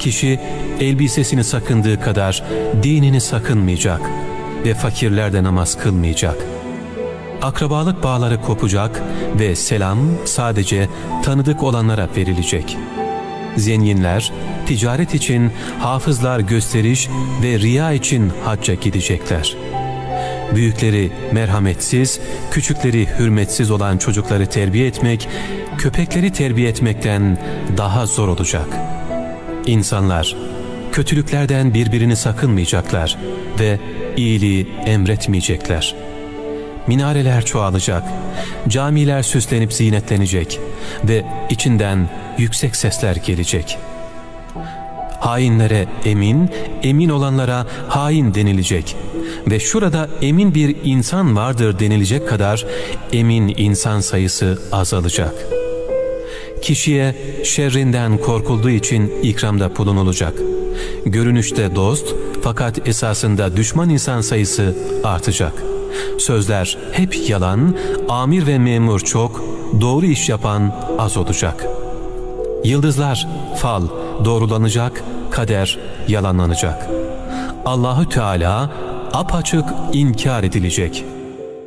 Kişi elbisesini sakındığı kadar dinini sakınmayacak ve fakirlerde namaz kılmayacak. Akrabalık bağları kopacak ve selam sadece tanıdık olanlara verilecek. Zenginler ticaret için, hafızlar gösteriş ve riya için hacca gidecekler. Büyükleri merhametsiz, küçükleri hürmetsiz olan çocukları terbiye etmek, köpekleri terbiye etmekten daha zor olacak. İnsanlar kötülüklerden birbirini sakınmayacaklar ve iyiliği emretmeyecekler. Minareler çoğalacak, camiler süslenip zinetlenecek ve içinden yüksek sesler gelecek. Hainlere emin, emin olanlara hain denilecek ve şurada emin bir insan vardır denilecek kadar emin insan sayısı azalacak. Kişiye şerrinden korkulduğu için ikramda bulunulacak. Görünüşte dost fakat esasında düşman insan sayısı artacak. Sözler hep yalan, amir ve memur çok, doğru iş yapan az olacak. Yıldızlar, fal doğrulanacak, kader yalanlanacak. Allahü Teala apaçık inkar edilecek.''